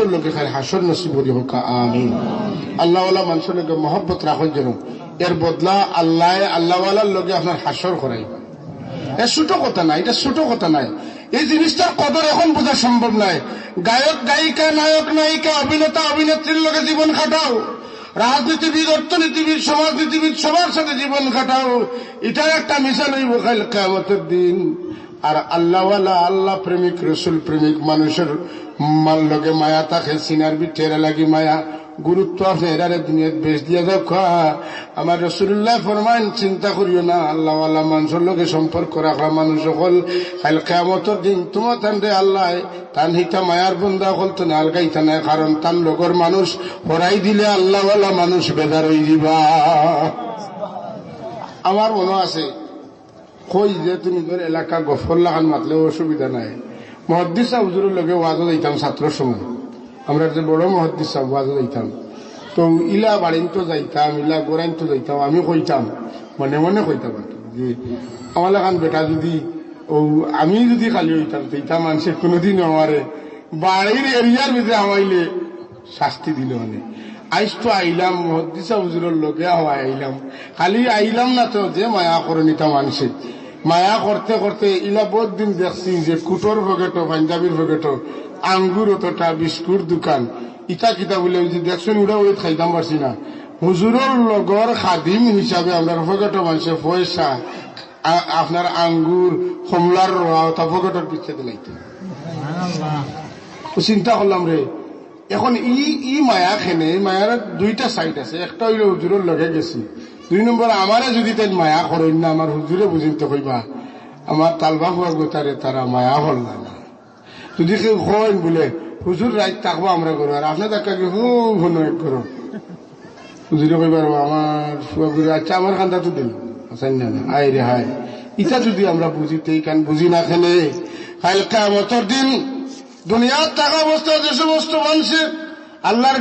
মানুষের লোকে খাই হাসর নসিব করি হোক, আমিন। আল্লাহওয়ালা মানুষের লোকে মহব্বত রাখুন যেন। এর বদলা আল্লাহ আল্লাহওয়ালার লোকে আপনার হাসর করাই এ ছোট কথা নাই এটা ছোট কথা নাই এই জিনিসটার কদর এখন বোঝা সম্ভব নাই গায়ক, গায়িকা, নায়ক, নায়িকা, অভিনেতা, অভিনেত্রীর লোকে জীবন কাটাও। রাজনীতিবিদ, অর্থনীতিবিদ, সমাজনীতিবিদ, সবার সাথে জীবন কাটাও। এটা একটা মিশন হইব কেমতের দিন। আর আল্লাহওয়ালা, আল্লাহ প্রেমিক, রসুল প্রেমিক মানুষের মাল লগে মায়া থাকে, সিনার বিটেরা লাগি মায়া। গুরুত্ব আছে, এরারে দুনিয়াত বেশ দিয়া যাও আমার রসুল্লাহ ফরমান চিন্তা করিও না, আল্লাহওয়ালা মানুষের লগে সম্পর্ক রাখা মানুষ সকল। কাল কেমতর দিন তোমার তান্ডে আল্লাহ, তান হিতা মায়ার বন্ধা হল তো আলগাইতা নাই, কারণ তান লগর মানুষ হরাই দিলে আল্লাহওয়ালা মানুষ বেদার হয়ে দিবা। আমার মনে আছে কই যে তুমি তোর এলাকা গফর লাগান মাতলে অসুবিধা নাই। মহদ্দিস সাহ হুজুরের লগে ওয়াজও দিতাম ছাত্রর সময়। আমরা যে বড় মহদ্দিস সাহ ওয়াজও দিতাম তো ইলা বাড়িন তো যাইতাম, ইলা গোরাইন তো যাইতাম, আমি কইতাম, মনে মনে কইতাম যে আমার লাগান বেটা যদি ও আমি যদি খালি হইতাম তেইতা মানুষের কোনোদিন আমারে বাড়ির এরিয়ার ভিতরে আমাইলে শাস্তি দিল মানে। আইস তো আইলাম মহদ্দিসা হুজুরের লোকে হওয়া আইলাম। খালি আইলাম না তো, যে মায়া করে নিতা মানুষে মায়া করতে করতে ইলা বহুত দিন দেখছি যে কুটোর ভগেটো পাঞ্জাবির ভগেটো আঙ্গুর অতটা বিস্কুট দোকান। ইটা কিতা বলে দেখছেন ওরা ওই খাইতাম পারছি না। হুজুরের লগর খাদিম হিসাবে আমরা ভগেটো মানুষের পয়সা আপনার আঙ্গুর কমলার রোয়া তা ভগেটোর পিছিয়ে দিলাইতে চিন্তা করলাম রে এখন ই ই মায়া খেনে মায়ার দুইটা সাইড আছে। একটা হইলে হুজুরের লগে গেছি। দুই নম্বর, আমারে যদি তাই মায়া করেন না, আমার হুজুরে বুঝিন তো কইবা, আমার তালবা হওয়া গোতারে তারা মায়া হল না। যদি কেউ হয় বলে, হুজুর রাত থাকব আমরা করো। আর আপনার তাকে হু ঘন এক করো। হুজুরে কইবার, আমার ফুয়া ঘুরে আচ্ছা আমার কান্দা তো দিল। আচ্ছা না আয় রে হায় ইটা যদি আমরা বুঝিতে কান বুঝি না খেলে, কাল কামতর দিন দুনিয়ার টাকা অবস্থা যে সমস্ত মানুষের আল্লাহর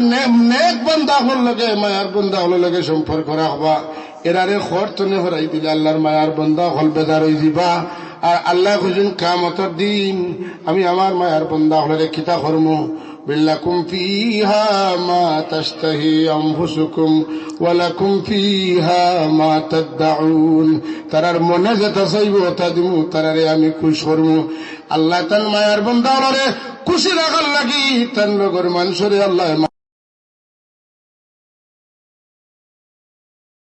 নেক বন্ধা হল লগে মায়ার বন্ধা হল লগে সম্পর্ক রাখবা। এরারে খর তনে হরাই দিলে আল্লাহর মায়ার বন্ধা হল বেজার হয়ে দিবা আর আল্লাহ খুঁজুন কামতর দিন আমি আমার মায়ার বন্ধা হলে কিতা কর্ম? لكم فيها ما تشتهي أنفسكم ولكم فيها ما تدعون তারার মনে যেটা চাইব ওটা দিব তারারে আমি খুশ করবো আল্লাহ তান মায়ার বন্ধা খুশি রাখার লাগি তান লগর মানুষরে আল্লাহ